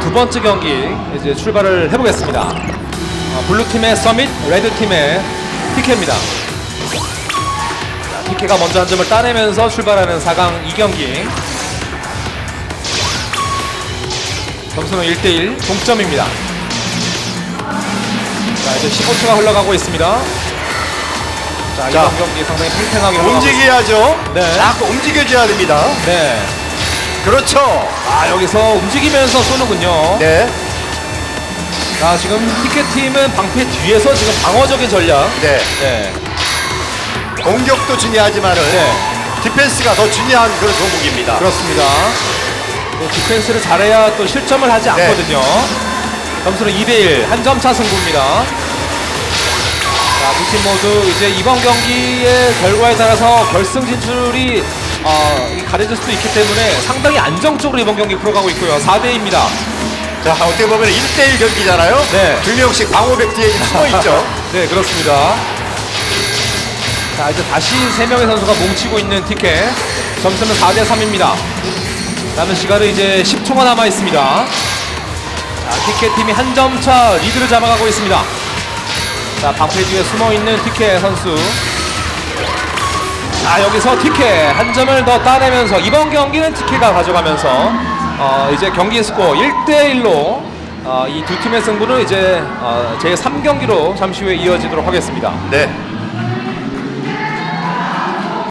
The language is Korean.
두 번째 경기 이제 출발을 해보겠습니다. 어, 블루 팀의 서밋, 레드 팀의 티케입니다. 자, 티케가 먼저 한 점을 따내면서 출발하는 4강 2경기. 점수는 1대1 동점입니다. 자 이제 15초가 흘러가고 있습니다. 자, 자, 이번 경기 상당히 팽팽하게 흘러가고 움직여야죠. 네. 자꾸 움직여줘야 됩니다. 네. 그렇죠. 아 여기서 움직이면서 쏘는군요. 네. 자 지금 티켓 팀은 방패 뒤에서 지금 방어적인 전략. 네. 네. 공격도 중요하지만은 네. 디펜스가 더 중요한 그런 종목입니다. 그렇습니다. 또 디펜스를 잘해야 또 실점을 하지 네. 않거든요. 점수는 2대1 한 점 차 승부입니다. 자, 두팀 모두 이제 이번 경기의 결과에 따라서 결승 진출이 어, 이 가려질 수도 있기 때문에 상당히 안정적으로 이번 경기 풀어가고 있고요. 4대2입니다. 자, 어떻게 보면 1대1 경기잖아요. 네. 두 명씩 방어백 뒤에 숨어 있죠. 네, 그렇습니다. 자, 이제 다시 세 명의 선수가 뭉치고 있는 티켓. 점수는 4대 3입니다. 남은 시간은 이제 10초가 남아 있습니다. 자, 티켓 팀이 한 점 차 리드를 잡아가고 있습니다. 자, 방패 뒤에 숨어 있는 티켓 선수. 자, 여기서 티켓 한 점을 더 따내면서 이번 경기는 티켓가 가져가면서 어, 이제 경기 스코어 1대 1로 이두 팀의 승부는 이제 어, 제 3경기로 잠시 후에 이어지도록 하겠습니다. 네.